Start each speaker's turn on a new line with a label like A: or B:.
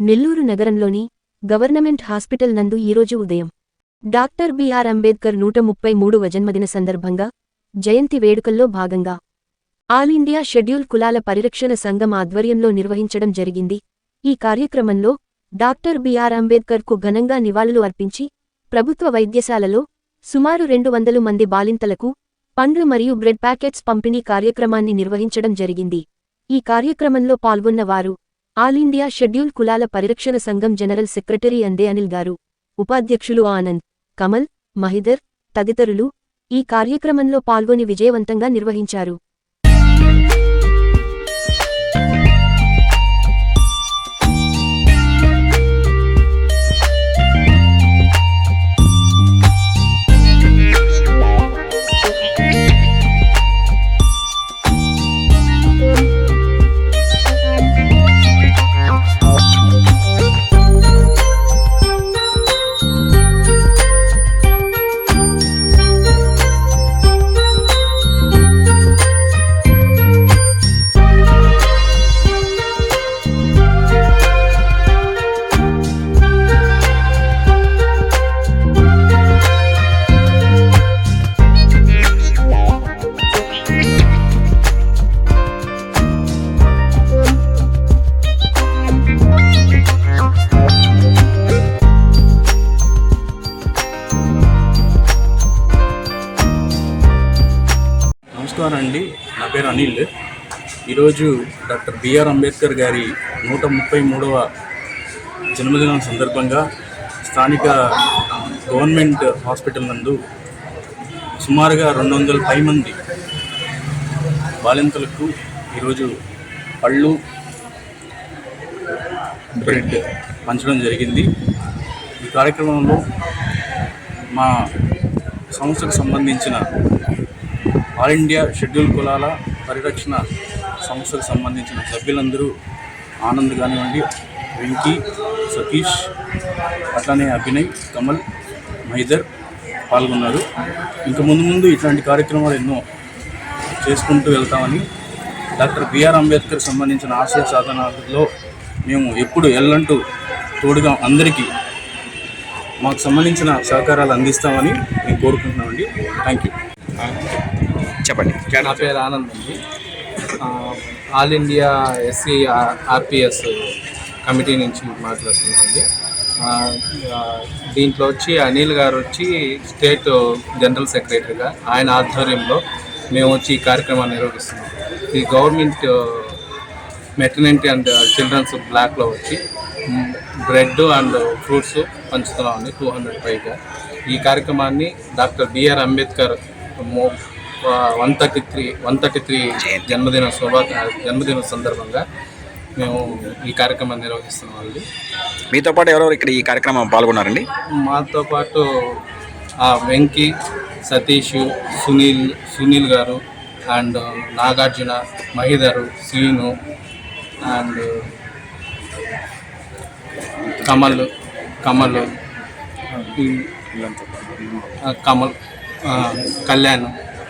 A: నెల్లూరు నగరంలోని government hospital నందు ఈరోజు ఉదయం డాక్టర్ బిఆర్ అంబేద్కర్ నూట ముప్పై మూడవ జన్మదిన సందర్భంగా జయంతి వేడుకల్లో భాగంగా ఆల్ ఇండియా షెడ్యూల్ కులాల పరిరక్షణ సంఘం ఆధ్వర్యంలో నిర్వహించడం జరిగింది. ఈ కార్యక్రమంలో డాక్టర్ బిఆర్ అంబేద్కర్కు ఘనంగా నివాళులు అర్పించి ప్రభుత్వ వైద్యశాలలో సుమారు రెండు వందలు మంది బాలింతలకు పండ్లు మరియు బ్రెడ్ ప్యాకెట్స్ పంపిణీ కార్యక్రమాన్ని నిర్వహించడం జరిగింది. ఈ కార్యక్రమంలో పాల్గొన్న వారు ఆల్ ఇండియా షెడ్యూల్ కులాల పరిరక్షణ సంఘం జనరల్ సెక్రటరీ అందే అనిల్ గారు ఉపాధ్యక్షులు ఆనంద్ కమల్ మహిదర్ తదితరులు ఈ కార్యక్రమంలో పాల్గొని విజయవంతంగా నిర్వహించారు.
B: నమస్కారం అండి నా పేరు అనిల్. ఈరోజు డాక్టర్ బిఆర్ అంబేద్కర్ గారి నూట ముప్పై మూడవ జన్మదినం సందర్భంగా స్థానిక గవర్నమెంట్ హాస్పిటల్ నందు సుమారుగా రెండు వందల పై మంది బాలింతలకు ఈరోజు పళ్ళు బ్రెడ్ పంచడం జరిగింది. ఈ కార్యక్రమంలో మా సంస్థకు సంబంధించిన ఆల్ ఇండియా షెడ్యూల్ కులాల పరిరక్షణ సంస్థకు సంబంధించిన సభ్యులందరూ ఆనంద్ కానివ్వండి వెంకీ సతీష్ అట్లానే అభినయ్ కమల్ మహిదర్ పాల్గొన్నారు. ఇంకా ముందు ముందు ఇట్లాంటి కార్యక్రమాలు ఎన్నో చేసుకుంటూ వెళ్తామని డాక్టర్ బిఆర్ అంబేద్కర్ సంబంధించిన ఆశయ సాధనలో మేము ఎప్పుడు ఎల్లంటూ తోడుగా అందరికీ మాకు సంబంధించిన సహకారాలు అందిస్తామని మేము కోరుకుంటున్నామండి. Thank you.
C: చెప్పండి.
D: నా పేరు ఆనంద్ అండి. All India SC RPS committee నుంచి మాట్లాడుతున్నామండి దీంట్లో వచ్చి అనిల్ గారు వచ్చి స్టేట్ జనరల్ సెక్రటరీగా ఆయన ఆధ్వర్యంలో మేము వచ్చి ఈ కార్యక్రమాన్ని నిర్వహిస్తున్నాం. ఈ గవర్నమెంట్ మెటర్నిటీ అండ్ చిల్డ్రన్స్ బ్లాక్లో వచ్చి బ్రెడ్ అండ్ ఫ్రూట్స్ పంచుతున్నామండి టూ హండ్రెడ్ పైగా. ఈ కార్యక్రమాన్ని doctor BR Ambedkar one thirty three one thirty three జన్మదిన శోభా జన్మదిన సందర్భంగా మేము ఈ కార్యక్రమాన్ని నిర్వహిస్తున్నామండి
C: మీతో పాటు ఎవరెవరు ఇక్కడ ఈ కార్యక్రమం పాల్గొన్నారండి?
D: మాతో పాటు ఆ, వెంకీ సతీష్ సునీల్ సునీల్ గారు అండ్ నాగార్జున మహిధరు శ్రీను అండ్ కమల్ కమల్ కమల్ కళ్యాణ్.